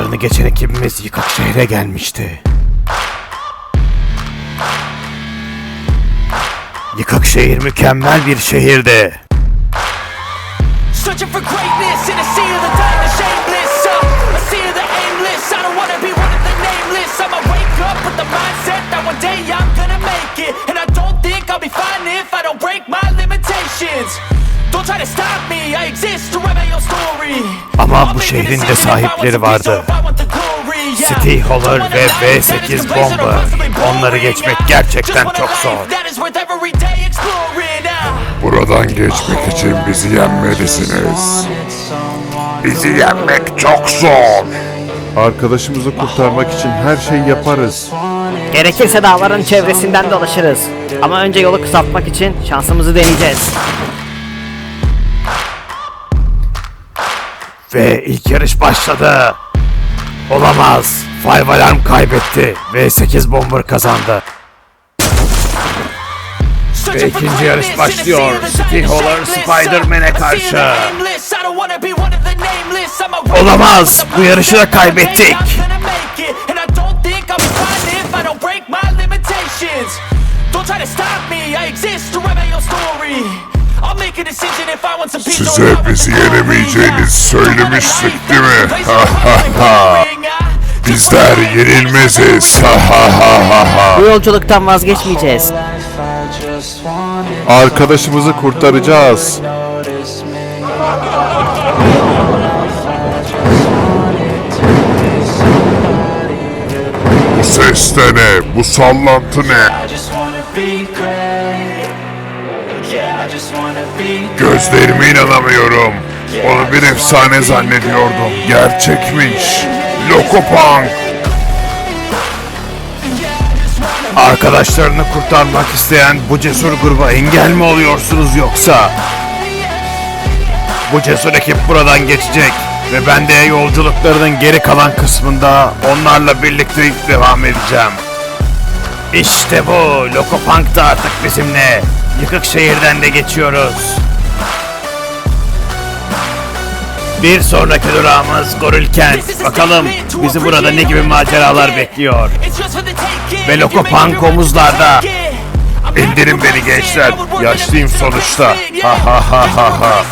sınırlarını geçen ekibimiz yıkık şehre gelmişti. Yıkık şehir mükemmel bir şehirdi. Uh, day. Ama bu şehrin de sahipleri vardı. City Holler ve wanna life that is V8 complacent or Bomber. possibly Onları geçmek gerçekten çok zor. Buradan geçmek için bizi yenmelisiniz. Bizi yenmek çok zor. Arkadaşımızı kurtarmak için her şeyi yaparız. Gerekirse dağların çevresinden dolaşırız. Ama önce yolu kısaltmak için şansımızı deneyeceğiz. Ve ilk yarış başladı. Olamaz. Five Alarm kaybetti. Ve 8 Bomber kazandı. Ve ikinci yarış başlıyor. City Holler Spider-Man'e karşı. Olamaz. Bu yarışı da kaybettik. Size bizi yenemeyeceğinizi söylemiştik değil mi? Ha ha ha. Bizler yenilmeziz. Ha ha ha ha ha. Bu yolculuktan vazgeçmeyeceğiz. Arkadaşımızı kurtaracağız. Bu ses de ne? Bu sallantı ne? Gözlerime inanamıyorum. Onu bir efsane zannediyordum. Gerçekmiş. Lokopunk. Arkadaşlarını kurtarmak isteyen bu cesur gruba engel mi oluyorsunuz yoksa? Bu cesur ekip buradan geçecek ve ben de yolculuklarının geri kalan kısmında onlarla birlikte devam edeceğim. İşte bu, Lokopunk da artık bizimle. Yıkık şehirden de geçiyoruz. Bir sonraki durağımız Gorilkent. Bakalım bizi burada ne gibi maceralar bekliyor. Ve Loco Punk omuzlarda. İndirin beni gençler. Yaşlıyım sonuçta. Ha ha ha ha ha.